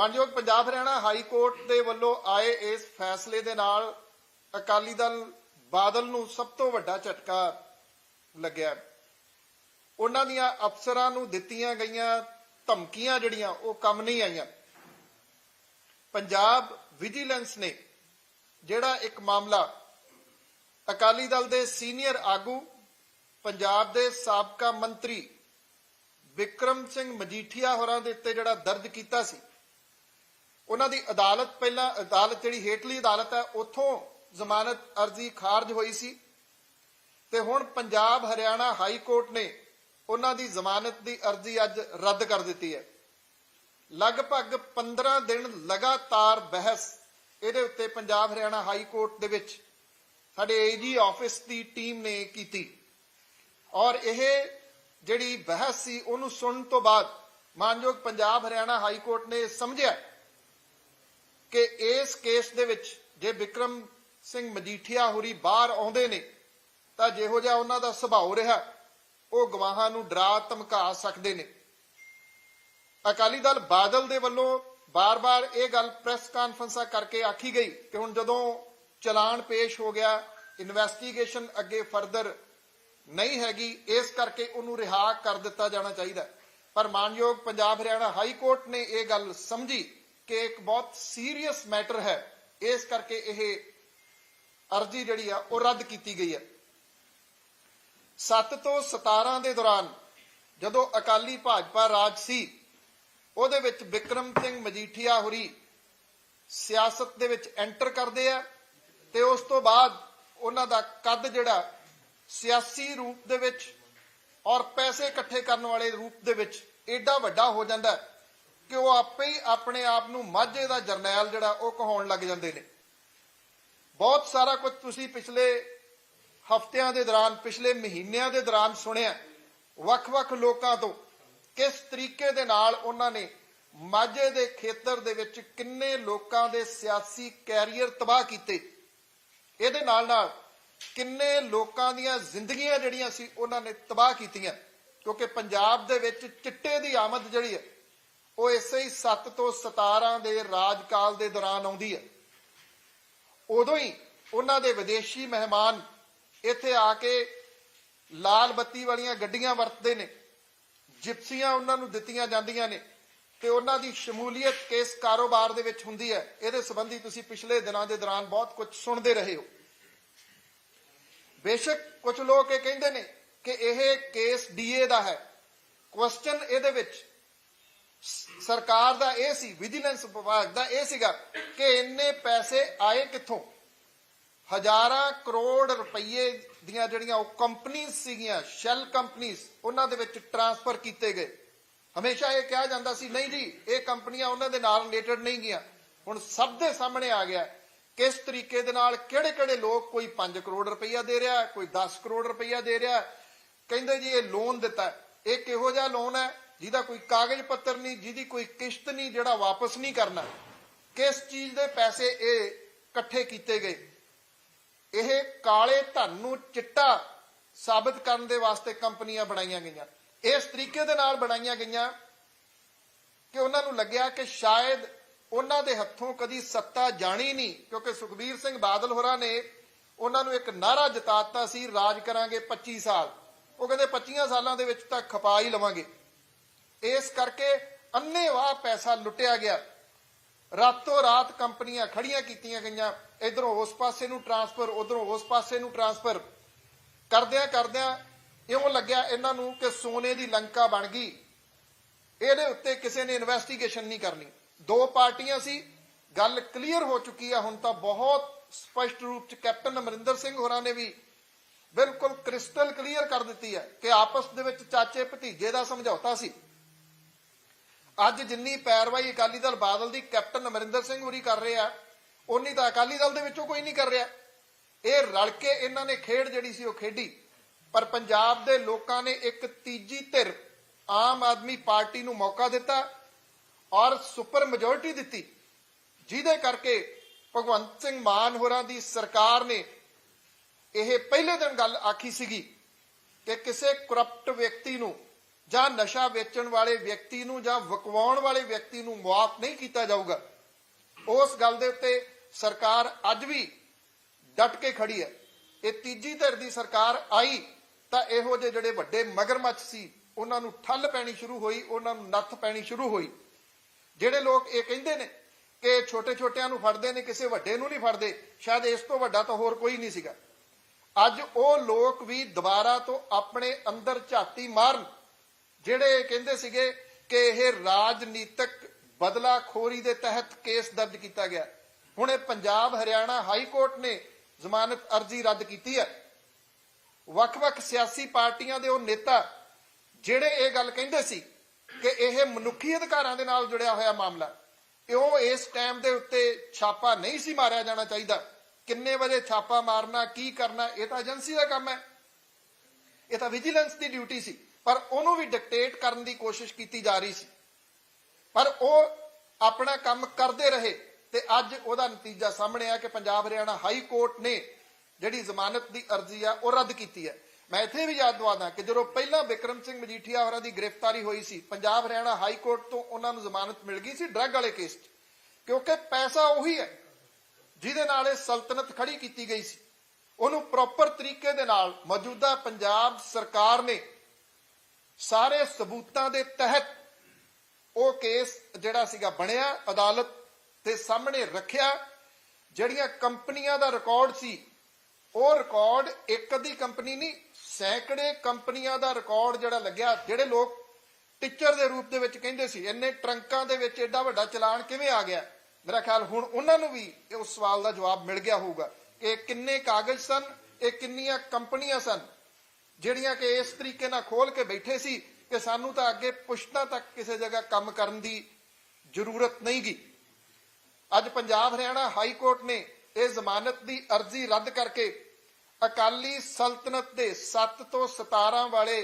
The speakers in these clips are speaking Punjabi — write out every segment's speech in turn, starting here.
ਮਾਨਯੋਗ ਪੰਜਾਬ ਹਰਿਆਣਾ ਹਾਈ ਕੋਰਟ ਦੇ ਵੱਲੋਂ ਆਏ ਇਸ ਫੈਸਲੇ ਦੇ ਨਾਲ ਅਕਾਲੀ ਦਲ ਬਾਦਲ ਨੂੰ ਸਭ ਤੋਂ ਵੱਡਾ ਝਟਕਾ ਲੱਗਿਆ ਉਹਨਾਂ ਦੀਆਂ ਅਫਸਰਾਂ ਨੂੰ ਦਿੱਤੀਆਂ ਗਈਆਂ ਧਮਕੀਆਂ ਜਿਹੜੀਆਂ, ਉਹ ਕੰਮ ਨਹੀਂ ਆਈਆਂ। ਪੰਜਾਬ ਵਿਜੀਲੈਂਸ ਨੇ ਜਿਹੜਾ ਇੱਕ ਮਾਮਲਾ ਅਕਾਲੀ ਦਲ ਦੇ ਸੀਨੀਅਰ ਆਗੂ, ਪੰਜਾਬ ਦੇ ਸਾਬਕਾ ਮੰਤਰੀ ਵਿਕਰਮ ਸਿੰਘ ਮਜੀਠੀਆ ਹੋਰਾਂ ਦੇ ਉੱਤੇ ਜਿਹੜਾ ਦਰਜ ਕੀਤਾ ਸੀ ਉਹਨਾਂ ਦੀ ਅਦਾਲਤ ਪਹਿਲਾਂ, ਅਦਾਲਤ ਜਿਹੜੀ ਹੇਠਲੀ ਅਦਾਲਤ ਹੈ, ਉੱਥੋਂ ਜ਼ਮਾਨਤ ਅਰਜ਼ੀ ਖਾਰਜ ਹੋਈ ਸੀ। ਤੇ ਹੁਣ ਪੰਜਾਬ, ਹਰਿਆਣਾ ਹਾਈ ਕੋਰਟ ਨੇ ਉਹਨਾਂ ਦੀ ਜ਼ਮਾਨਤ ਦੀ ਅਰਜ਼ੀ ਅੱਜ ਰੱਦ ਕਰ ਦਿੱਤੀ ਹੈ। ਲਗਭਗ 15 ਦਿਨ ਲਗਾਤਾਰ ਬਹਿਸ ਇਹਦੇ ਉੱਤੇ ਪੰਜਾਬ, ਹਰਿਆਣਾ ਹਾਈ ਕੋਰਟ ਦੇ ਵਿੱਚ ਸਾਡੇ ਏਜੀ ਆਫਿਸ ਦੀ ਟੀਮ ਨੇ ਕੀਤੀ। ਔਰ ਇਹ ਜਿਹੜੀ ਬਹਿਸ ਸੀ, ਉਹਨੂੰ ਸੁਣਨ ਤੋਂ ਬਾਅਦ ਮਾਨਯੋਗ ਪੰਜਾਬ, ਹਰਿਆਣਾ ਹਾਈ ਕੋਰਟ ਨੇ ਸਮਝਿਆ ਕਿ ਇਸ ਕੇਸ ਦੇ ਵਿੱਚ ਜੇ ਵਿਕਰਮ ਸਿੰਘ ਮਜੀਠੀਆ ਹੋਰੀ ਬਾਹਰ ਆਉਂਦੇ ਨੇ, ਤਾਂ ਜਿਹੋ ਜਿਹਾ ਉਹਨਾਂ ਦਾ ਸੁਭਾਅ ਰਿਹਾ, ਉਹ ਗਵਾਹਾਂ ਨੂੰ ਡਰਾ ਧਮਕਾ ਸਕਦੇ ਨੇ। ਅਕਾਲੀ ਦਲ ਬਾਦਲ ਦੇ ਵੱਲੋਂ ਬਾਰ-ਬਾਰ ਇਹ ਗੱਲ ਪ੍ਰੈਸ ਕਾਨਫਰੰਸਾਂ ਕਰਕੇ ਆਖੀ ਗਈ ਕਿ ਹੁਣ ਜਦੋਂ ਚਲਾਨ ਪੇਸ਼ ਹੋ ਗਿਆ, ਇਨਵੈਸਟੀਗੇਸ਼ਨ ਅੱਗੇ ਫਰਦਰ ਨਹੀਂ ਹੈਗੀ, ਇਸ ਕਰਕੇ ਉਹਨੂੰ ਰਿਹਾ ਕਰ ਦਿੱਤਾ ਜਾਣਾ ਚਾਹੀਦਾ। ਪਰ ਮਾਨਯੋਗ ਪੰਜਾਬ ਹਰਿਆਣਾ ਹਾਈ ਕੋਰਟ ਨੇ ਇਹ ਗੱਲ ਸਮਝੀ ਕਿ ਇੱਕ ਬਹੁਤ ਸੀਰੀਅਸ ਮੈਟਰ ਹੈ। ਇਸ ਕਰਕੇ ਇਹ ਅਰਜ਼ੀ ਜਿਹੜੀ ਆ, ਉਹ ਰੱਦ ਕੀਤੀ ਗਈ ਹੈ। 7 ਤੋਂ 17 ਦੇ ਦੌਰਾਨ ਜਦੋਂ ਅਕਾਲੀ ਭਾਜਪਾ ਰਾਜ ਸੀ, ਉਹਦੇ ਵਿੱਚ ਵਿਕਰਮ ਸਿੰਘ ਮਜੀਠੀਆ ਹੋਰੀ ਸਿਆਸਤ ਦੇ ਵਿੱਚ ਐਂਟਰ ਕਰਦੇ ਆ ਤੇ ਉਸ ਤੋਂ ਬਾਅਦ ਉਹਨਾਂ ਦਾ ਕੱਦ ਜਿਹੜਾ ਸਿਆਸੀ ਰੂਪ ਦੇ ਵਿੱਚ ਔਰ ਪੈਸੇ ਇਕੱਠੇ ਕਰਨ ਵਾਲੇ ਰੂਪ ਦੇ ਵਿੱਚ ਏਡਾ ਵੱਡਾ ਹੋ ਜਾਂਦਾ ਹੈ। ਕਿ ਉਹ ਆਪੇ ਹੀ ਆਪਣੇ ਆਪ ਨੂੰ ਮਾਝੇ ਦਾ ਜਰਨੈਲ ਜਿਹੜਾ ਉਹ ਕਹਾਉਣ ਲੱਗ ਜਾਂਦੇ ਨੇ। ਬਹੁਤ ਸਾਰਾ ਕੁਝ ਤੁਸੀਂ ਪਿਛਲੇ ਹਫ਼ਤਿਆਂ ਦੇ ਦੌਰਾਨ, ਪਿਛਲੇ ਮਹੀਨਿਆਂ ਦੇ ਦੌਰਾਨ ਸੁਣਿਆ। ਵੱਖ-ਵੱਖ ਲੋਕਾਂ ਤੋਂ ਕਿਸ ਤਰੀਕੇ ਦੇ ਨਾਲ ਉਹਨਾਂ ਨੇ ਮਾਝੇ ਦੇ ਖੇਤਰ ਦੇ ਵਿੱਚ ਕਿੰਨੇ ਲੋਕਾਂ ਦੇ ਸਿਆਸੀ ਕੈਰੀਅਰ ਤਬਾਹ ਕੀਤੇ। ਇਹਦੇ ਨਾਲ ਨਾਲ ਕਿੰਨੇ ਲੋਕਾਂ ਦੀਆਂ ਜ਼ਿੰਦਗੀਆਂ ਜਿਹੜੀਆਂ ਸੀ, ਉਹਨਾਂ ਨੇ ਤਬਾਹ ਕੀਤੀਆਂ। ਕਿਉਂਕਿ ਪੰਜਾਬ ਦੇ ਵਿੱਚ ਚਿੱਟੇ ਦੀ ਆਮਦ ਜਿਹੜੀ ਹੈ ਉਹ ਇਸੇ ਹੀ 7 ਤੋਂ 17 ਦੇ ਰਾਜਕਾਲ ਦੇ ਦੌਰਾਨ ਆਉਂਦੀ ਹੈ। ਉਦੋਂ ਹੀ ਉਹਨਾਂ ਦੇ ਵਿਦੇਸ਼ੀ ਮਹਿਮਾਨ ਇੱਥੇ ਆ ਕੇ ਲਾਲ ਬੱਤੀ ਵਾਲੀਆਂ ਗੱਡੀਆਂ ਵਰਤਦੇ ਨੇ। ਜਿਪਸੀਆਂ ਉਹਨਾਂ ਨੂੰ ਦਿੱਤੀਆਂ ਜਾਂਦੀਆਂ ਨੇ ਤੇ ਉਹਨਾਂ ਦੀ ਸ਼ਮੂਲੀਅਤ ਕਿਸ ਕਾਰੋਬਾਰ ਦੇ ਵਿੱਚ ਹੁੰਦੀ ਹੈ। ਇਹਦੇ ਸੰਬੰਧੀ ਤੁਸੀਂ ਪਿਛਲੇ ਦਿਨਾਂ ਦੇ ਦੌਰਾਨ ਬਹੁਤ ਕੁਝ ਸੁਣਦੇ ਰਹੇ ਹੋ। ਬੇਸ਼ੱਕ ਕੁਝ ਲੋਕ ਇਹ ਕਹਿੰਦੇ ਨੇ ਕਿ ਇਹ ਕੇਸ ਡੀਏ ਦਾ ਹੈ। ਕੁਐਸਚਨ ਇਹਦੇ ਵਿੱਚ ਸਰਕਾਰ ਦਾ ਇਹ ਸੀ ਵਿਜੀਲੈਂਸ ਵਿਭਾਗ ਦਾ ਇਹ ਸੀਗਾ ਕਿ ਇੰਨੇ ਪੈਸੇ ਆਏ ਕਿੱਥੋਂ? ਹਜ਼ਾਰਾਂ ਕਰੋੜ ਰੁਪਏ ਦੀਆਂ ਜਿਹੜੀਆਂ ਉਹ ਕੰਪਨੀਆਂ ਸੀਗੀਆਂ ਸ਼ੈਲ ਕੰਪਨੀਆਂ ਉਹਨਾਂ ਦੇ ਵਿੱਚ ਟਰਾਂਸਫਰ ਕੀਤੇ ਗਏ। ਹਮੇਸ਼ਾ ਇਹ ਕਿਹਾ ਜਾਂਦਾ ਸੀ, ਨਹੀਂ ਜੀ, ਇਹ ਕੰਪਨੀਆਂ ਉਹਨਾਂ ਦੇ ਨਾਲ ਰਿਲੇਟਡ ਨਹੀਂ ਗਈਆਂ। ਹੁਣ ਸਭ ਦੇ ਸਾਹਮਣੇ ਆ ਗਿਆ, ਕਿਸ ਤਰੀਕੇ ਦੇ ਨਾਲ ਕਿਹੜੇ ਕਿਹੜੇ ਲੋਕ ਕੋਈ 5 ਕਰੋੜ ਰੁਪਈਆ ਦੇ ਰਿਹਾ, ਕੋਈ 10 ਕਰੋੜ ਰੁਪਈਆ ਦੇ ਰਿਹਾ। ਕਹਿੰਦੇ ਜੀ, ਇਹ ਲੋਨ ਦਿੱਤਾ। ਇਹ ਕਿਹੋ ਜਿਹਾ ਲੋਨ ਹੈ? ਜਿਹਦਾ ਕੋਈ ਕਾਗਜ਼ ਪੱਤਰ ਨਹੀਂ, ਜਿਹਦੀ ਕੋਈ ਕਿਸ਼ਤ ਨਹੀਂ, ਜਿਹੜਾ ਵਾਪਸ ਨਹੀਂ ਕਰਨਾ। ਕਿਸ ਚੀਜ਼ ਦੇ ਪੈਸੇ ਇਹ ਇਕੱਠੇ ਕੀਤੇ ਗਏ? ਇਹ ਕਾਲੇ ਧਨ ਨੂੰ ਚਿੱਟਾ ਸਾਬਤ ਕਰਨ ਦੇ ਵਾਸਤੇ ਕੰਪਨੀਆਂ ਬਣਾਈਆਂ ਗਈਆਂ। ਇਸ ਤਰੀਕੇ ਦੇ ਨਾਲ ਬਣਾਈਆਂ ਗਈਆਂ ਕਿ ਉਹਨਾਂ ਨੂੰ ਲੱਗਿਆ ਕਿ ਸ਼ਾਇਦ ਉਹਨਾਂ ਦੇ ਹੱਥੋਂ ਕਦੀ ਸੱਤਾ ਜਾਣੀ ਨਹੀਂ, ਕਿਉਂਕਿ ਸੁਖਬੀਰ ਸਿੰਘ ਬਾਦਲ ਹੋਰਾਂ ਨੇ ਉਹਨਾਂ ਨੂੰ ਇੱਕ ਨਾਰਾ ਜਿਤਾਤਾ ਸੀ, ਰਾਜ ਕਰਾਂਗੇ 25 ਸਾਲ। ਉਹ ਕਹਿੰਦੇ 25 ਸਾਲਾਂ ਦੇ ਵਿੱਚ ਤਾਂ ਖਪਾ ਹੀ ਲਵਾਂਗੇ। ਇਸ ਕਰਕੇ ਅੰਨੇਵਾਹ ਪੈਸਾ ਲੁੱਟਿਆ ਗਿਆ। ਰਾਤੋਂ ਰਾਤ ਕੰਪਨੀਆਂ ਖੜੀਆਂ ਕੀਤੀਆਂ ਗਈਆਂ। ਇਧਰੋਂ ਉਸ ਪਾਸੇ ਨੂੰ ਟਰਾਂਸਫਰ, ਉਧਰੋਂ ਉਸ ਪਾਸੇ ਨੂੰ ਟਰਾਂਸਫਰ। ਕਰਦਿਆਂ ਕਰਦਿਆਂ ਇਉਂ ਲੱਗਿਆ ਇਹਨਾਂ ਨੂੰ ਕਿ ਸੋਨੇ ਦੀ ਲੰਕਾ ਬਣ ਗਈ। ਇਹਦੇ ਉੱਤੇ ਕਿਸੇ ਨੇ ਇਨਵੈਸਟੀਗੇਸ਼ਨ ਨਹੀਂ ਕਰਨੀ। ਦੋ ਪਾਰਟੀਆਂ ਸੀ। ਗੱਲ ਕਲੀਅਰ ਹੋ ਚੁੱਕੀ ਆ। ਹੁਣ ਤਾਂ ਬਹੁਤ ਸਪਸ਼ਟ ਰੂਪ ਚ ਕੈਪਟਨ ਅਮਰਿੰਦਰ ਸਿੰਘ ਹੋਰਾਂ ਨੇ ਵੀ ਬਿਲਕੁਲ ਕ੍ਰਿਸਟਲ ਕਲੀਅਰ ਕਰ ਦਿੱਤੀ ਹੈ ਕਿ ਆਪਸ ਦੇ ਵਿੱਚ ਚਾਚੇ ਭਤੀਜੇ ਦਾ ਸਮਝੌਤਾ ਸੀ। ਅੱਜ ਜਿੰਨੀ ਪੈਰਵਾਈ ਅਕਾਲੀ ਦਲ ਬਾਦਲ ਦੀ ਕੈਪਟਨ ਅਮਰਿੰਦਰ ਸਿੰਘ ਹੋਰੀ ਕਰ ਰਿਹਾ ਉਨੀ ਤਾਂ ਅਕਾਲੀ ਦਲ ਦੇ ਵਿੱਚੋਂ ਕੋਈ ਨਹੀਂ ਕਰ ਰਿਹਾ। ਇਹ ਰਲ ਕੇ ਇਹਨਾਂ ਨੇ ਖੇਡ ਜਿਹੜੀ ਸੀ ਉਹ ਖੇਡੀ। ਪਰ ਪੰਜਾਬ ਦੇ ਲੋਕਾਂ ਨੇ ਇੱਕ ਤੀਜੀ ਧਿਰ ਆਮ ਆਦਮੀ ਪਾਰਟੀ ਨੂੰ ਮੌਕਾ ਦਿੱਤਾ ਔਰ ਸੁਪਰ ਮੈਜੋਰਿਟੀ ਦਿੱਤੀ, ਜਿਹਦੇ ਕਰਕੇ ਭਗਵੰਤ ਸਿੰਘ ਮਾਨ ਹੋਰਾਂ ਦੀ ਸਰਕਾਰ ਨੇ ਇਹ ਪਹਿਲੇ ਦਿਨ ਗੱਲ ਆਖੀ ਸੀਗੀ ਕਿ ਕਿਸੇ ਕਰਪਟ ਵਿਅਕਤੀ ਨੂੰ ਜਾਂ ਨਸ਼ਾ ਵੇਚਣ ਵਾਲੇ ਵਿਅਕਤੀ ਨੂੰ ਜਾਂ ਵਕਵਾਉਣ ਵਾਲੇ ਵਿਅਕਤੀ ਨੂੰ ਮੁਆਫ ਨਹੀਂ ਕੀਤਾ ਜਾਊਗਾ। ਉਸ ਗੱਲ ਦੇ ਉੱਤੇ ਸਰਕਾਰ ਅੱਜ ਵੀ ਡਟ ਕੇ ਖੜੀ ਹੈ। ਇਹ ਤੀਜੀ ਧਿਰ ਦੀ ਸਰਕਾਰ ਆਈ ਤਾਂ ਇਹੋ ਜਿਹੇ ਜਿਹੜੇ ਵੱਡੇ ਮਗਰਮੱਛ ਸੀ, ਉਹਨਾਂ ਨੂੰ ਠੱਲ ਪੈਣੀ ਸ਼ੁਰੂ ਹੋਈ, ਉਹਨਾਂ ਨੂੰ ਨੱਥ ਪੈਣੀ ਸ਼ੁਰੂ ਹੋਈ। ਜਿਹੜੇ ਲੋਕ ਇਹ ਕਹਿੰਦੇ ਨੇ ਕਿ ਛੋਟੇ ਛੋਟਿਆਂ ਨੂੰ ਫੜਦੇ ਨੇ, ਕਿਸੇ ਵੱਡੇ ਨੂੰ ਨਹੀਂ ਫੜਦੇ, ਸ਼ਾਇਦ ਇਸ ਤੋਂ ਵੱਡਾ ਤਾਂ ਹੋਰ ਕੋਈ ਨਹੀਂ ਸੀਗਾ। ਅੱਜ ਉਹ ਲੋਕ ਵੀ ਦੁਬਾਰਾ ਤੋਂ ਆਪਣੇ ਅੰਦਰ ਝਾਤੀ ਮਾਰਨ ਜਿਹੜੇ ਕਹਿੰਦੇ ਸੀਗੇ ਕਿ ਇਹ ਰਾਜਨੀਤਿਕ ਬਦਲਾਖੋਰੀ ਦੇ ਤਹਿਤ ਕੇਸ ਦਰਜ ਕੀਤਾ ਗਿਆ। ਹੁਣ ਇਹ ਪੰਜਾਬ, ਹਰਿਆਣਾ ਹਾਈ ਕੋਰਟ ਨੇ ਜ਼ਮਾਨਤ ਅਰਜ਼ੀ ਰੱਦ ਕੀਤੀ ਹੈ। ਵੱਖ-ਵੱਖ ਸਿਆਸੀ ਪਾਰਟੀਆਂ ਦੇ ਉਹ ਨੇਤਾ ਜਿਹੜੇ ਇਹ ਗੱਲ ਕਹਿੰਦੇ ਸੀ ਕਿ ਇਹ ਮਨੁੱਖੀ ਅਧਿਕਾਰਾਂ ਦੇ ਨਾਲ ਜੁੜਿਆ ਹੋਇਆ ਮਾਮਲਾ ਕਿਉਂ ਇਸ ਟਾਈਮ ਦੇ ਉੱਤੇ ਛਾਪਾ ਨਹੀਂ ਸੀ ਮਾਰਿਆ ਜਾਣਾ ਚਾਹੀਦਾ। ਕਿੰਨੇ ਵਜੇ ਛਾਪਾ ਮਾਰਨਾ, ਕੀ ਕਰਨਾ, ਇਹ ਤਾਂ ਏਜੰਸੀ ਦਾ ਕੰਮ ਹੈ। ਇਹ ਤਾਂ ਵਿਜੀਲੈਂਸ ਦੀ ਡਿਊਟੀ ਸੀ। ਪਰ ਉਹਨੂੰ ਵੀ ਡਿਕਟੇਟ ਕਰਨ ਦੀ ਕੋਸ਼ਿਸ਼ ਕੀਤੀ ਜਾ ਰਹੀ ਸੀ। ਪਰ ਉਹ ਆਪਣਾ ਕੰਮ ਕਰਦੇ ਰਹੇ ਤੇ ਅੱਜ ਉਹਦਾ ਨਤੀਜਾ ਸਾਹਮਣੇ ਆ ਕਿ ਪੰਜਾਬ ਹਰਿਆਣਾ ਹਾਈ ਕੋਰਟ ਨੇ ਜਿਹੜੀ ਜ਼ਮਾਨਤ ਦੀ ਅਰਜ਼ੀ ਆ, ਉਹ ਰੱਦ ਕੀਤੀ ਹੈ। ਮੈਂ ਇੱਥੇ ਵੀ ਯਾਦ ਦਵਾਦਾ ਕਿ ਜਦੋਂ ਪਹਿਲਾਂ ਵਿਕਰਮ ਸਿੰਘ ਮਜੀਠੀਆ ਹੋਰਾਂ ਦੀ ਗ੍ਰਿਫਤਾਰੀ ਹੋਈ ਸੀ, ਪੰਜਾਬ ਹਰਿਆਣਾ ਹਾਈ ਕੋਰਟ ਤੋਂ ਉਹਨਾਂ ਨੂੰ ਜ਼ਮਾਨਤ ਮਿਲ ਗਈ ਸੀ ਡਰੱਗ ਵਾਲੇ ਕੇਸ 'ਚ। ਕਿਉਂਕਿ ਪੈਸਾ ਉਹੀ ਹੈ ਜਿਹਦੇ ਨਾਲ ਇਹ ਸਲਤਨਤ ਖੜੀ ਕੀਤੀ ਗਈ ਸੀ। ਉਹਨੂੰ ਪ੍ਰੋਪਰ ਤਰੀਕੇ ਦੇ ਨਾਲ ਮੌਜੂਦਾ ਪੰਜਾਬ ਸਰਕਾਰ ਨੇ ਸਾਰੇ ਸਬੂਤਾਂ ਦੇ ਤਹਿਤ ਉਹ ਕੇਸ ਜਿਹੜਾ ਸੀਗਾ ਬਣਿਆ, ਅਦਾਲਤ ਦੇ ਸਾਹਮਣੇ ਰੱਖਿਆ, ਜਿਹੜੀਆਂ ਕੰਪਨੀਆਂ ਦਾ ਰਿਕਾਰਡ ਸੀ, ਉਹ ਰਿਕਾਰਡ ਇੱਕ ਅੱਧੀ ਕੰਪਨੀ ਨਹੀਂ, ਸੈਂਕੜੇ ਕੰਪਨੀਆਂ ਦਾ ਰਿਕਾਰਡ ਜਿਹੜਾ ਲੱਗਿਆ, ਜਿਹੜੇ ਲੋਕ ਟੀਚਰ ਦੇ ਰੂਪ ਦੇ ਵਿੱਚ ਕਹਿੰਦੇ ਸੀ, ਇੰਨੇ ਟਰੰਕਾਂ ਦੇ ਵਿੱਚ ਐਡਾ ਵੱਡਾ ਚਲਾਨ ਕਿਵੇਂ ਆ ਗਿਆ? ਮੇਰਾ ਖਿਆਲ ਹੁਣ ਉਹਨਾਂ ਨੂੰ ਵੀ ਉਸ ਸਵਾਲ ਦਾ ਜਵਾਬ ਮਿਲ ਗਿਆ ਹੋਊਗਾ ਕਿ ਇਹ ਕਿੰਨੇ ਕਾਗਜ਼ ਸਨ, ਇਹ ਕਿੰਨੀਆਂ ਕੰਪਨੀਆਂ ਸਨ? ਜਿਹੜੀਆਂ ਕਿ ਇਸ ਤਰੀਕੇ ਨਾਲ ਖੋਲ ਕੇ ਬੈਠੇ ਸੀ ਕਿ ਸਾਨੂੰ ਤਾਂ ਅੱਗੇ ਪੁਸ਼ਤਾਂ ਤੱਕ ਕਿਸੇ ਜਗ੍ਹਾ ਕੰਮ ਕਰਨ ਦੀ ਜ਼ਰੂਰਤ ਨਹੀਂ ਅੱਜ ਪੰਜਾਬ ਹਰਿਆਣਾ ਹਾਈ ਕੋਰਟ ਨੇ ਇਹ ਜ਼ਮਾਨਤ ਦੀ ਅਰਜ਼ੀ ਰੱਦ ਕਰਕੇ ਅਕਾਲੀ ਸਲਤਨਤ ਦੇ 7 ਤੋਂ 17 ਵਾਲੇ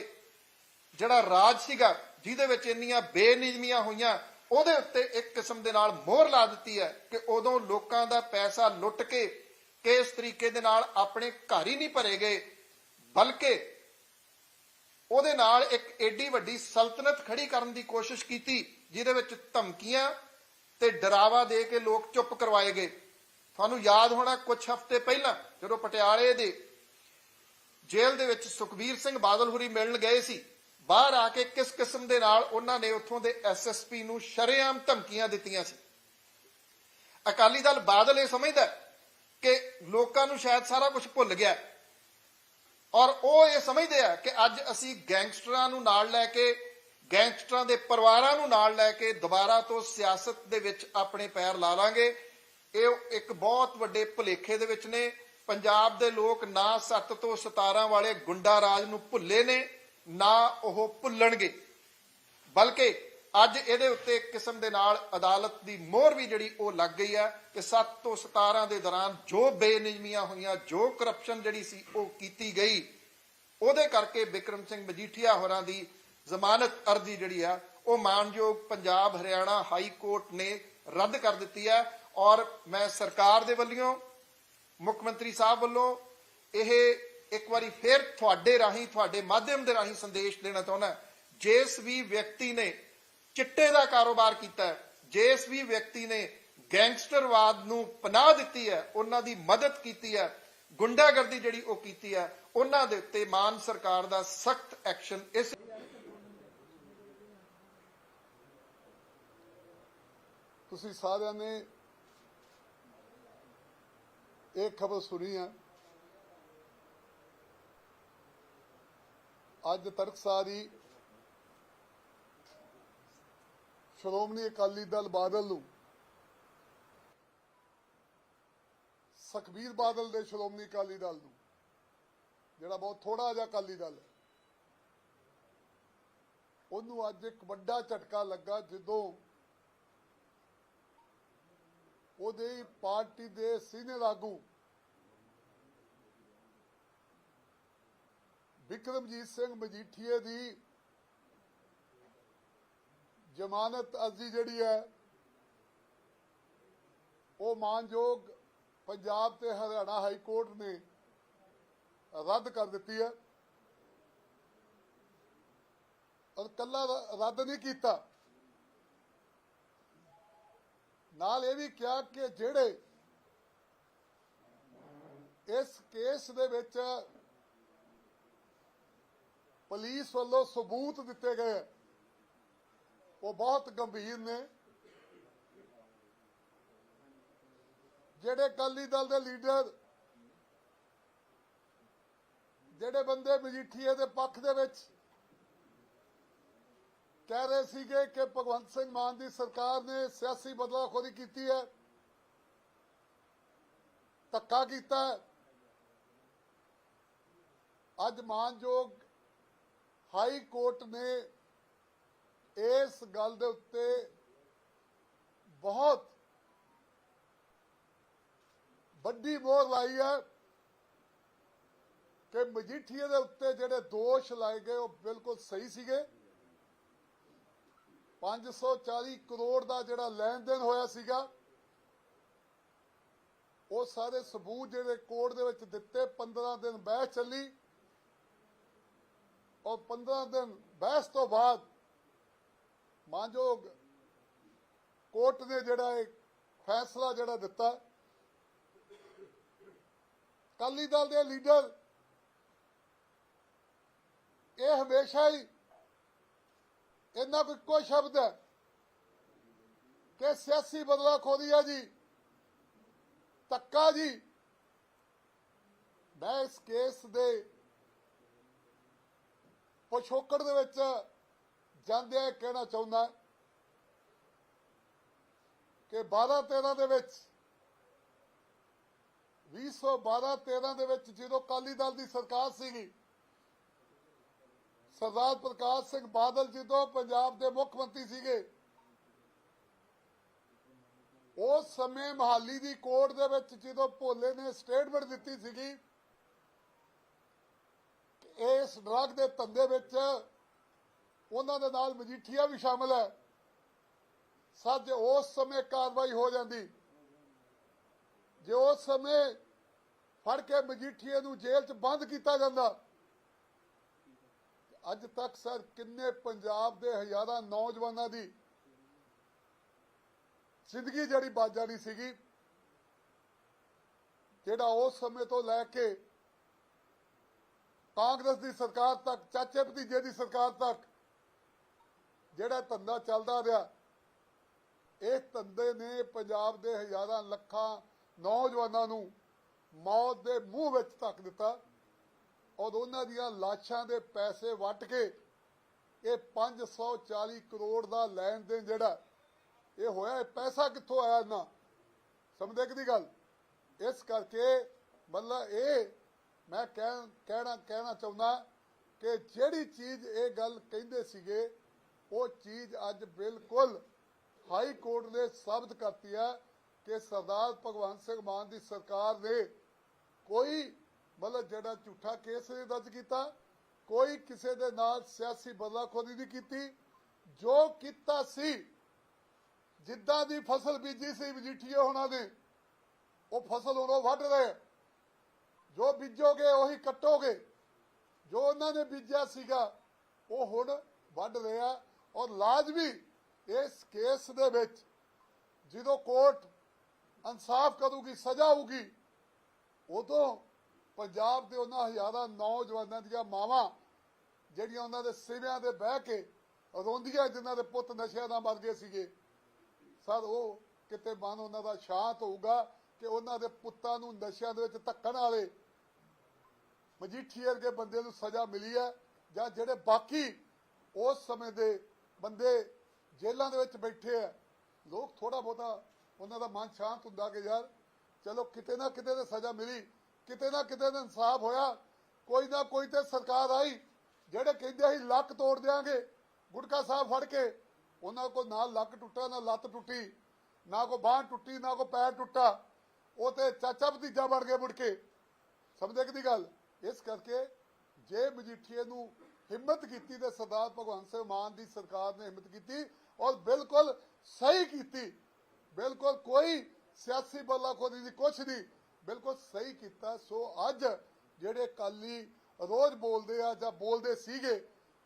ਜਿਹੜਾ ਰਾਜ ਸੀਗਾ, ਜਿਹਦੇ ਵਿੱਚ ਇੰਨੀਆਂ ਬੇਨਿਯਮੀਆਂ ਹੋਈਆਂ, ਉਹਦੇ ਉੱਤੇ ਇੱਕ ਕਿਸਮ ਦੇ ਨਾਲ ਮੋਹਰ ਲਾ ਦਿੱਤੀ ਹੈ ਕਿ ਉਦੋਂ ਲੋਕਾਂ ਦਾ ਪੈਸਾ ਲੁੱਟ ਕੇ ਕਿਸ ਤਰੀਕੇ ਦੇ ਨਾਲ ਆਪਣੇ ਘਰ ਹੀ ਨਹੀਂ ਭਰੇ ਗਏ, ਬਲਕਿ ਉਹਦੇ ਨਾਲ ਇੱਕ ਏਡੀ ਵੱਡੀ ਸਲਤਨਤ ਖੜੀ ਕਰਨ ਦੀ ਕੋਸ਼ਿਸ਼ ਕੀਤੀ, ਜਿਹਦੇ ਵਿੱਚ ਧਮਕੀਆਂ ਤੇ ਡਰਾਵਾ ਦੇ ਕੇ ਲੋਕ ਚੁੱਪ ਕਰਵਾਏ ਗਏ। ਤੁਹਾਨੂੰ ਯਾਦ ਹੋਣਾ ਕੁਝ ਹਫ਼ਤੇ ਪਹਿਲਾਂ, ਜਦੋਂ ਪਟਿਆਲੇ ਦੇ ਜੇਲ੍ਹ ਦੇ ਵਿੱਚ ਸੁਖਬੀਰ ਸਿੰਘ ਬਾਦਲ ਹੁਰੀ ਮਿਲਣ ਗਏ ਸੀ, ਬਾਹਰ ਆ ਕੇ ਕਿਸ ਕਿਸਮ ਦੇ ਨਾਲ ਉਹਨਾਂ ਨੇ ਉੱਥੋਂ ਦੇ ਐਸਐਸਪੀ ਨੂੰ ਸ਼ਰੇਆਮ ਧਮਕੀਆਂ ਦਿੱਤੀਆਂ ਸੀ। ਅਕਾਲੀ ਦਲ ਬਾਦਲ ਇਹ ਸਮਝਦਾ ਕਿ ਲੋਕਾਂ ਨੂੰ ਸ਼ਾਇਦ ਸਾਰਾ ਕੁਝ ਭੁੱਲ ਗਿਆ ਔਰ ਉਹ ਇਹ ਸਮਝਦੇ ਆ ਕਿ ਅੱਜ ਅਸੀਂ ਗੈਂਗਸਟਰਾਂ ਨੂੰ ਨਾਲ ਲੈ ਕੇ, ਗੈਂਗਸਟਰਾਂ ਦੇ ਪਰਿਵਾਰਾਂ ਨੂੰ ਨਾਲ ਲੈ ਕੇ ਦੁਬਾਰਾ ਤੋਂ ਸਿਆਸਤ ਦੇ ਵਿੱਚ ਆਪਣੇ ਪੈਰ ਲਾ ਲਾਂਗੇ। ਇਹ ਇੱਕ ਬਹੁਤ ਵੱਡੇ ਭੁਲੇਖੇ ਦੇ ਵਿੱਚ ਨੇ। ਪੰਜਾਬ ਦੇ ਲੋਕ ਨਾ 7 ਤੋਂ 17 ਵਾਲੇ ਗੁੰਡਾ ਰਾਜ ਨੂੰ ਭੁੱਲੇ ਨੇ, ਨਾ ਉਹ ਭੁੱਲਣਗੇ। ਬਲਕਿ ਅੱਜ ਇਹਦੇ ਉੱਤੇ ਕਿਸਮ ਦੇ ਨਾਲ ਅਦਾਲਤ ਦੀ ਮੋਹਰ ਵੀ ਜਿਹੜੀ ਉਹ ਲੱਗ ਗਈ ਹੈ ਕਿ 7 ਤੋਂ 17 ਦੇ ਦੌਰਾਨ ਜੋ ਬੇਨਿਯਮੀਆਂ ਹੋਈਆਂ, ਜੋ ਕਰਪਸ਼ਨ ਜਿਹੜੀ ਸੀ ਉਹ ਕੀਤੀ ਗਈ, ਉਹਦੇ ਕਰਕੇ ਵਿਕਰਮ ਸਿੰਘ ਮਜੀਠੀਆ ਹੋਰਾਂ ਦੀ ਜ਼ਮਾਨਤ ਅਰਜ਼ੀ ਜਿਹੜੀ ਆ, ਉਹ ਮਾਨਯੋਗ ਪੰਜਾਬ ਹਰਿਆਣਾ ਹਾਈ ਕੋਰਟ ਨੇ ਰੱਦ ਕਰ ਦਿੱਤੀ ਹੈ ਔਰ ਮੈਂ ਸਰਕਾਰ ਦੇ ਵੱਲੋਂ, ਮੁੱਖ ਮੰਤਰੀ ਸਾਹਿਬ ਵੱਲੋਂ ਇਹ ਇੱਕ ਵਾਰੀ ਫੇਰ ਤੁਹਾਡੇ ਰਾਹੀਂ, ਤੁਹਾਡੇ ਮਾਧਿਅਮ ਦੇ ਰਾਹੀਂ ਸੰਦੇਸ਼ ਦੇਣਾ ਚਾਹੁੰਦਾ। ਜਿਸ ਵੀ ਵਿਅਕਤੀ ਨੇ ਚਿੱਟੇ ਦਾ ਕਾਰੋਬਾਰ ਕੀਤਾ ਹੈ, ਜਿਸ ਵੀ ਵਿਅਕਤੀ ਨੇ ਗੈਂਗਸਟਰਵਾਦ ਨੂੰ ਪਨਾਹ ਦਿੱਤੀ ਹੈ ਉਹਨਾਂ ਦੀ ਮਦਦ ਕੀਤੀ ਹੈ ਗੁੰਡਾਗਰਦੀ ਜਿਹੜੀ ਉਹ ਕੀਤੀ ਹੈ ਉਹਨਾਂ ਦੇ ਉੱਤੇ ਮਾਨ ਸਰਕਾਰ ਦਾ ਸਖਤ ਐਕਸ਼ਨ ਇਸ ਤੁਸੀਂ ਸਾਰਿਆਂ ਨੇ ਇਹ ਖਬਰ ਸੁਣੀ ਹੈ। ਅੱਜ ਤੜਕਸਾਰੀ ਸ਼੍ਰੋਮਣੀ ਅਕਾਲੀ ਦਲ ਬਾਦਲ ਨੂੰ, ਸੁਖਬੀਰ ਬਾਦਲ ਦੇ ਸ਼੍ਰੋਮਣੀ ਅਕਾਲੀ ਦਲ ਨੂੰ, ਜਿਹੜਾ ਬਹੁਤ ਥੋੜਾ ਜਿਹਾ ਅਕਾਲੀ ਦਲ ਹੈ, ਉਹਨੂੰ ਅੱਜ ਇੱਕ ਵੱਡਾ ਝਟਕਾ ਲੱਗਾ ਜਦੋਂ ਉਹਦੇ ਪਾਰਟੀ ਦੇ ਸੀਨੀਅਰ ਆਗੂ ਵਿਕਰਮਜੀਤ ਸਿੰਘ ਮਜੀਠੀਏ ਦੀ ਜ਼ਮਾਨਤ ਅਰਜ਼ੀ ਜਿਹੜੀ ਹੈ, ਉਹ ਮਾਨਯੋਗ ਪੰਜਾਬ ਤੇ ਹਰਿਆਣਾ ਹਾਈ ਕੋਰਟ ਨੇ ਰੱਦ ਕਰ ਦਿੱਤੀ ਹੈ। ਔਰ ਕੱਲਾ ਰੱਦ ਨਹੀਂ ਕੀਤਾ। ਨਾਲ ਇਹ ਵੀ ਕਿਹਾ ਕਿ ਜਿਹੜੇ ਇਸ ਕੇਸ ਦੇ ਵਿੱਚ ਪੁਲਿਸ ਵੱਲੋਂ ਸਬੂਤ ਦਿੱਤੇ ਗਏ ਉਹ ਬਹੁਤ ਗੰਭੀਰ ਨੇ। ਜਿਹੜੇ ਅਕਾਲੀ ਦਲ ਦੇ ਲੀਡਰ, ਜਿਹੜੇ ਬੰਦੇ ਮਜੀਠੀਏ ਦੇ ਪੱਖ ਦੇ ਵਿੱਚ ਕਹਿ ਰਹੇ ਸੀਗੇ ਕਿ ਭਗਵੰਤ ਸਿੰਘ ਮਾਨ ਦੀ ਸਰਕਾਰ ਨੇ ਸਿਆਸੀ ਬਦਲਾਖੋਰੀ ਕੀਤੀ ਹੈ, ਧੱਕਾ ਕੀਤਾ ਅੱਜ ਮਾਨਯੋਗ ਹਾਈ ਕੋਰਟ ਨੇ ਇਸ ਗੱਲ ਦੇ ਉੱਤੇ ਬਹੁਤ ਵੱਡੀ ਮੋਹਰ ਲਾਈ ਹੈ ਕਿ ਮਜੀਠੀਏ ਦੇ ਉੱਤੇ ਜਿਹੜੇ ਦੋਸ਼ ਲਾਏ ਗਏ ਉਹ ਬਿਲਕੁਲ ਸਹੀ ਸੀਗੇ। 540 ਕਰੋੜ ਦਾ ਜਿਹੜਾ ਲੈਣ ਦੇਣ ਹੋਇਆ ਸੀਗਾ, ਉਹ ਸਾਰੇ ਸਬੂਤ ਜਿਹੜੇ ਕੋਰਟ ਦੇ ਵਿੱਚ ਦਿੱਤੇ 15 ਦਿਨ ਬਹਿਸ ਚੱਲੀ। ਔਰ 15 ਦਿਨ ਬਹਿਸ ਤੋਂ ਬਾਅਦ ਮਾਨਯੋਗ ਕੋਰਟ ਨੇ ਜਿਹੜਾ ਇਹ ਫੈਸਲਾ ਜਿਹੜਾ ਦਿੱਤਾ, ਅਕਾਲੀ ਦਲ ਦੇ ਲੀਡਰ ਇਹ ਹਮੇਸ਼ਾ ਹੀ ਇਹਨਾਂ ਕੋਈ ਇੱਕੋ ਸ਼ਬਦ ਹੈ ਕਿ ਸਿਆਸੀ ਬਦਲਾਖੋਰੀ ਹੈ ਜੀ ਤੱਕਾ ਜੀ। ਮੈਂ ਇਸ ਕੇਸ ਦੇ ਪਿਛੋਕੜ ਦੇ ਵਿੱਚ ਜਾਂਦਿਆਂ ਕਹਿਣਾ ਚਾਹੁੰਦਾ ਕਿ 12 13 ਦੇ ਵਿੱਚ 2012 13 ਦੇ ਵਿੱਚ ਜਦੋਂ ਅਕਾਲੀ ਦਲ ਦੀ ਸਰਕਾਰ ਸੀਗੀ, ਸਰਦਾਰ ਪ੍ਰਕਾਸ਼ ਸਿੰਘ ਬਾਦਲ ਜਦੋਂ ਪੰਜਾਬ ਦੇ ਮੁੱਖ ਮੰਤਰੀ ਸੀਗੇ, ਉਸ ਸਮੇਂ ਮਹਾਲੀ ਦੀ ਕੋਰਟ ਦੇ ਵਿੱਚ ਜਦੋਂ ਭੋਲੇ ਨੇ ਸਟੇਟਮੈਂਟ ਦਿੱਤੀ ਸੀਗੀ ਕਿ ਇਸ ਡਰਗ ਦੇ ਧੰਦੇ ਵਿੱਚ ਉਹਨਾਂ ਦੇ ਨਾਲ ਮਜੀਠੀਆ ਵੀ ਸ਼ਾਮਲ ਹੈ। ਸਰ ਜੇ ਉਸ ਸਮੇਂ ਕਾਰਵਾਈ ਹੋ ਜਾਂਦੀ। ਜੇ ਉਸ ਸਮੇਂ ਫੜ ਕੇ ਮਜੀਠੀਏ ਨੂੰ ਜੇਲ੍ਹ 'ਚ ਬੰਦ ਕੀਤਾ ਜਾਂਦਾ। ਅੱਜ ਤੱਕ ਸਰ ਕਿੰਨੇ ਪੰਜਾਬ ਦੇ ਹਜ਼ਾਰਾਂ ਨੌਜਵਾਨਾਂ ਦੀ ਜ਼ਿੰਦਗੀ ਜਿਹੜੀ ਬਚ ਜਾਣੀ ਸੀਗੀ, ਜਿਹੜਾ ਉਸ ਸਮੇਂ ਤੋਂ ਲੈ ਕੇ ਕਾਂਗਰਸ ਦੀ ਸਰਕਾਰ ਤੱਕ, ਚਾਚੇ ਭਤੀਜੇ ਦੀ ਸਰਕਾਰ ਤੱਕ ਜਿਹੜਾ ਧੰਦਾ ਚੱਲਦਾ ਰਿਹਾ ਇਹ ਧੰਦੇ ਨੇ ਪੰਜਾਬ ਦੇ ਹਜ਼ਾਰਾਂ ਲੱਖਾਂ ਨੌਜਵਾਨਾਂ ਨੂੰ ਮੌਤ ਦੇ ਮੂੰਹ ਵਿੱਚ ਧੱਕ ਦਿੱਤਾ ਔਰ ਉਹਨਾਂ ਦੀਆਂ ਲਾਸ਼ਾਂ ਦੇ ਪੈਸੇ ਵੱਟ ਕੇ ਇਹ 540 ਕਰੋੜ ਦਾ ਲੈਣ ਦੇਣ ਜਿਹੜਾ, ਇਹ ਹੋਇਆ, ਇਹ ਪੈਸਾ ਕਿੱਥੋਂ ਆਇਆ ਨਾ ਸਮਝਦੇ ਕਿ ਦੀ ਗੱਲ? ਇਸ ਕਰਕੇ ਮਤਲਬ ਇਹ ਮੈਂ ਕਹਿ ਕਹਿਣਾ ਕਹਿਣਾ ਚਾਹੁੰਦਾ ਕਿ ਜਿਹੜੀ ਚੀਜ਼ ਇਹ ਗੱਲ ਕਹਿੰਦੇ ਸੀਗੇ ਉਹ ਚੀਜ਼ ਅੱਜ ਬਿਲਕੁਲ ਹਾਈ ਕੋਰਟ ਨੇ ਸਾਬਤ ਕਰਤੀ ਹੈ ਕਿ ਸਰਦਾਰ ਭਗਵੰਤ ਸਿੰਘ ਮਾਨ ਦੀ ਸਰਕਾਰ ਨੇ ਕੋਈ ਮਤਲਬ ਜਿਹੜਾ ਝੂਠਾ ਕੇਸ ਨਹੀਂ ਦਰਜ ਕੀਤਾ, ਕੋਈ ਕਿਸੇ ਦੇ ਨਾਲ ਸਿਆਸੀ ਬਦਲਾਖੋਰੀ ਨਹੀਂ ਕੀਤੀ, ਜੋ ਕੀਤਾ ਸੀ, ਜਿੱਦਾਂ ਦੀ ਫਸਲ ਬੀਜੀ ਸੀ ਮਜੀਠੀਏ ਹੋਣਾ ਨੇ, ਉਹ ਫਸਲ ਉਦੋਂ ਵੱਢ ਰਹੇ। ਜੋ ਬੀਜੋਗੇ ਉਹੀ ਕੱਟੋਗੇ। ਜੋ ਉਹਨਾਂ ਨੇ ਬੀਜਿਆ ਸੀਗਾ, ਉਹ ਹੁਣ ਵੱਢ ਰਿਹਾ ਔਰ ਲਾਜ਼ਮੀ ਇਸ ਕੇਸ ਦੇ ਵਿੱਚ ਜਦੋਂ ਕੋਰਟ ਇਨਸਾਫ ਕਰੂਗੀ, ਸਜ਼ਾ ਹੋਊਗੀ, ਉਦੋਂ ਪੰਜਾਬ ਦੇ ਉਹਨਾਂ ਹਜ਼ਾਰਾਂ ਨੌਜਵਾਨਾਂ ਦੀਆਂ ਮਾਵਾਂ ਜਿਹੜੀਆਂ ਉਹਨਾਂ ਦੇ ਸਿਵਿਆਂ ਦੇ ਬਹਿ ਕੇ ਰੋਂਦੀਆਂ ਜਿਨ੍ਹਾਂ ਦੇ ਪੁੱਤ ਨਸ਼ਿਆਂ ਨਾਲ ਮਰ ਗਏ ਸੀਗੇ, ਸਰ ਉਹ ਕਿਤੇ ਮਨ ਉਹਨਾਂ ਦਾ ਸ਼ਾਂਤ ਹੋਊਗਾ ਕਿ ਉਹਨਾਂ ਦੇ ਪੁੱਤਾਂ ਨੂੰ ਨਸ਼ਿਆਂ ਦੇ ਵਿੱਚ ਧੱਕਣ ਵਾਲੇ ਮਜੀਠੀਏ ਵਰਗੇ ਬੰਦੇ ਨੂੰ ਸਜ਼ਾ ਮਿਲੀ ਹੈ ਜਾਂ ਜਿਹੜੇ ਬਾਕੀ ਉਸ ਸਮੇਂ ਦੇ ਬੰਦੇ ਜੇਲ੍ਹਾਂ ਦੇ ਵਿੱਚ ਬੈਠੇ ਆ, ਲੋਕ ਥੋੜਾ ਬਹੁਤਾ ਉਹਨਾਂ ਦਾ ਮਨ ਸ਼ਾਂਤ ਹੁੰਦਾ ਕਿ ਯਾਰ ਚਲੋ ਕਿਤੇ ਨਾ ਕਿਤੇ ਤੇ ਸਜ਼ਾ ਮਿਲੀ, ਕਿਤੇ ਨਾ ਕਿਤੇ ਤੇ ਇਨਸਾਫ ਹੋਇਆ, ਕੋਈ ਨਾ ਕੋਈ ਤੇ ਸਰਕਾਰ ਆਈ, ਜਿਹੜੇ ਕਹਿੰਦੇ ਅਸੀਂ ਲੱਕ ਤੋੜ ਦਿਆਂਗੇ, ਗੁਟਕਾ ਸਾਹਿਬ ਫੜ ਕੇ, ਉਹਨਾਂ ਕੋ ਨਾ ਲੱਕ ਟੁੱਟਾ, ਨਾ ਲੱਤ ਟੁੱਟੀ, ਨਾ ਕੋ ਬਾਹ ਟੁੱਟੀ, ਨਾ ਕੋ ਪੈਰ ਟੁੱਟਾ, ਉਹ ਤੇ ਚਾਚਾ ਭਤੀਜਾ ਬਣ ਗਏ ਮੁੜ ਕੇ। ਸਮਝੇ ਕਿ ਦੀ ਗੱਲ? ਇਸ ਕਰਕੇ ਜੇ ਮਜੀਠੀਏ ਨੂੰ ਹਿੰਮਤ ਕੀਤੀ ਤੇ ਸਰਦਾਰ ਭਗਵੰਤ ਸਿੰਘ ਮਾਨ ਦੀ ਸਰਕਾਰ ਨੇ ਹਿੰਮਤ ਕੀਤੀ ਔਰ ਬਿਲਕੁਲ ਸਹੀ ਕੀਤੀ, ਬਿਲਕੁਲ ਕੋਈ ਸਿਆਸੀ ਬੋਲਾਖੋਰੀ ਦੀ ਕੁਛ ਨਹੀਂ, ਬਿਲਕੁਲ ਸਹੀ ਕੀਤਾ, ਸੋ ਅੱਜ ਜਿਹੜੇ ਕਾਲੀ ਰੋਜ਼ ਬੋਲਦੇ ਆ ਜਾਂ ਬੋਲਦੇ ਸੀਗੇ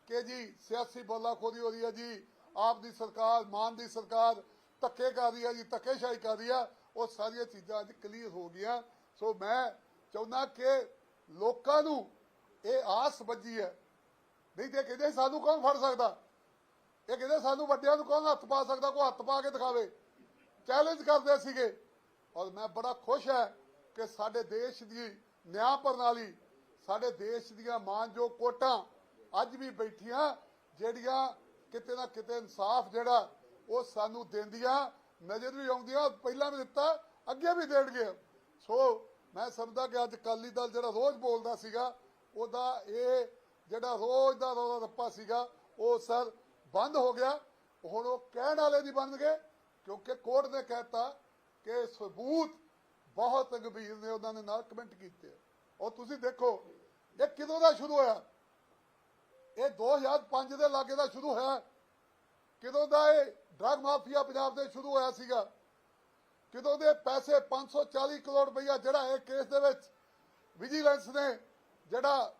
ਕਿ ਜੀ ਸਿਆਸੀ ਬੋਲਾਖੋਰੀ ਹੋ ਰਹੀ ਹੈ ਜੀ, ਆਪ ਦੀ ਸਰਕਾਰ, ਮਾਨ ਦੀ ਸਰਕਾਰ ਧੱਕੇ ਕਰ ਰਹੀ ਹੈ ਜੀ, ਧੱਕੇਸ਼ਾਹੀ ਕਰ ਰਹੀ ਆ, ਉਹ ਸਾਰੀਆਂ ਚੀਜ਼ਾਂ ਅੱਜ ਕਲੀਅਰ ਹੋ ਗਈਆਂ। ਸੋ ਮੈਂ ਚਾਹੁੰਦਾ ਕਿ ਲੋਕਾਂ ਨੂੰ ਇਹ ਆਸ ਵੱਜੀ ਹੈ। ਨਹੀਂ ਤੇ ਕਹਿੰਦੇ ਸਾਨੂੰ ਕੌਣ ਫੜ ਸਕਦਾ? ਇਹ ਕਹਿੰਦੇ ਸਾਨੂੰ ਵੱਡਿਆਂ ਨੂੰ ਕੌਣ ਹੱਥ ਪਾ ਸਕਦਾ? ਕੋਈ ਹੱਥ ਪਾ ਕੇ ਦਿਖਾਵੇ। ਚੈਲੰਜ ਕਰਦੇ ਸੀਗੇ। ਔਰ ਮੈਂ ਬੜਾ ਖੁਸ਼ ਹੈ ਕਿ ਸਾਡੇ ਦੇਸ਼ ਦੀ ਨਿਆਂ ਪ੍ਰਣਾਲੀ, ਸਾਡੇ ਦੇਸ਼ ਦੀਆਂ ਮਾਨਯੋਗ ਕੋਰਟਾਂ ਅੱਜ ਵੀ ਬੈਠੀਆਂ, ਜਿਹੜੀਆਂ ਕਿਤੇ ਨਾ ਕਿਤੇ ਇਨਸਾਫ ਜਿਹੜਾ ਉਹ ਸਾਨੂੰ ਦਿੰਦੀਆਂ, ਨਜ਼ਰ ਵੀ ਆਉਂਦੀਆਂ, ਪਹਿਲਾਂ ਵੀ ਦਿੱਤਾ, ਅੱਗੇ ਵੀ ਦੇਣਗੇ ਸੋ ਮੈਂ ਸਮਝਦਾ ਕਿ ਅੱਜ ਅਕਾਲੀ ਦਲ ਜਿਹੜਾ ਰੋਜ਼ ਬੋਲਦਾ ਸੀਗਾ ਉਹਦਾ ਇਹ ਜਿਹੜਾ ਰੋਜ਼ ਦਾ ਰੌਲਾ ਰੱਪਾ ਸੀਗਾ, ਉਹ ਸਰ ਬੰਦ ਹੋ ਗਿਆ। ਹੁਣ ਉਹ ਕਹਿਣ ਵਾਲੇ ਨਹੀਂ ਬਣ ਗਏ, ਕਿਉਂਕਿ ਕੋਰਟ ਨੇ ਕਹਿਤਾ ਕਿ ਸਬੂਤ ਬਹੁਤ ਗੰਭੀਰ ਨੇ, ਉਹਨਾਂ ਨੇ ਨਾਲ ਕਮੈਂਟ ਕੀਤੇ। ਉਹ ਤੁਸੀਂ ਦੇਖੋ, ਇਹ ਕਿਦੋਂ ਦਾ ਸ਼ੁਰੂ ਹੋਇਆ? ਇਹ 2005 ਦੇ ਲਾਗੇ ਦਾ ਸ਼ੁਰੂ ਹੋਇਆ। ਕਿਦੋਂ ਦਾ ਇਹ ਡਰਗ ਮਾਫੀਆ ਪੰਜਾਬ ਦੇ ਸ਼ੁਰੂ ਹੋਇਆ ਸੀਗਾ? ਕਿਦੋਂ ਦੇ ਪੈਸੇ 540 ਕਰੋੜ ਰੁਪਈਆ ਜਿਹੜਾ ਇਹ ਕੇਸ ਦੇ ਵਿੱਚ ਵਿਜੀਲੈਂਸ ਨੇ ਜਿਹੜਾ